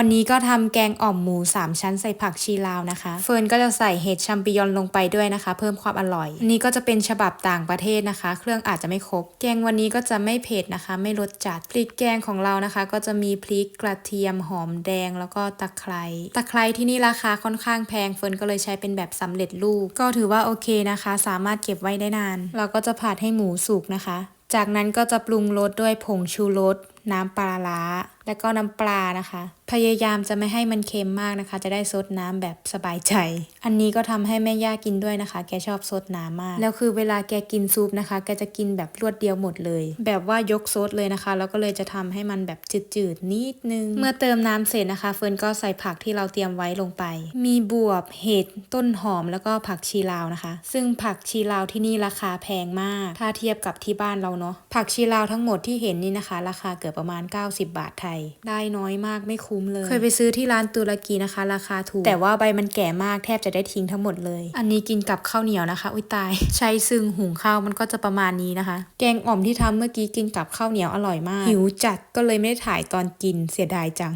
วันนี้ก็ทำแกงอ่อมหมู 3 ชั้นใส่ผักชีลาวนะคะ เฟิร์นก็จะใส่เห็ดชัมปิยอนลงไปด้วยนะคะ เพิ่มความอร่อยอันนี้ก็จะเป็นฉบับต่างประเทศนะคะ เครื่องอาจจะไม่ครบ แกงวันนี้ก็จะไม่เผ็ดนะคะ ไม่รสจัดพริกแกงของเรานะคะ ก็จะมีพริกกระเทียมหอมแดงแล้วก็ตะไคร้ตะไคร้ที่นี่ราคาค่อนข้างแพงเฟิร์นก็เลยใช้เป็นแบบสำเร็จรูป ก็ถือว่าโอเคนะคะ สามารถเก็บไว้ได้นาน เราก็จะผัดให้หมูสุกนะคะ จากนั้นก็จะปรุงรสด้วยผงชูรส น้ำปลาร้า และก็น้ำปลานะคะ พยายามจะไม่ให้มันเค็มมากนะคะ จะได้ซดน้ำแบบสบายใจ อันนี้ก็ทำให้แม่ย่ากินด้วยนะคะ แกชอบซดน้ำมาก แล้วคือเวลาแกกินซุปนะคะ แกจะกินแบบรวดเดียวหมดเลย แบบว่ายกซดเลยนะคะ แล้วก็เลยจะทำให้มันแบบจืดๆนิดนึง เมื่อเติมน้ำเสร็จนะคะ เฟิร์นก็ใส่ผักที่เราเตรียมไว้ลงไป มีบวบเห็ดต้นหอมแล้วก็ผักชีลาวนะคะ ซึ่งผักชีลาวที่นี่ราคาแพงมาก ถ้าเทียบกับที่บ้านเราเนาะผักชีลาวทั้งหมดที่เห็นนี่นะคะ ราคาเกือบประมาณ 90 บาทไทย ได้น้อยมากไม่คุ้มเลย เคยไปซื้อที่ร้านตุรกีนะคะ ราคาถูก แต่ว่าใบมันแก่มากแทบจะได้ทิ้งทั้งหมดเลย อันนี้กินกับข้าวเหนียวนะคะ อุ้ยตาย ใช้ซึ่งหุงข้าวมันก็จะประมาณนี้นะคะ แกงอ่อมที่ทำเมื่อกี้กินกับข้าวเหนียวอร่อยมาก หิวจัดก็เลยไม่ได้ถ่ายตอนกินเสียดายจัง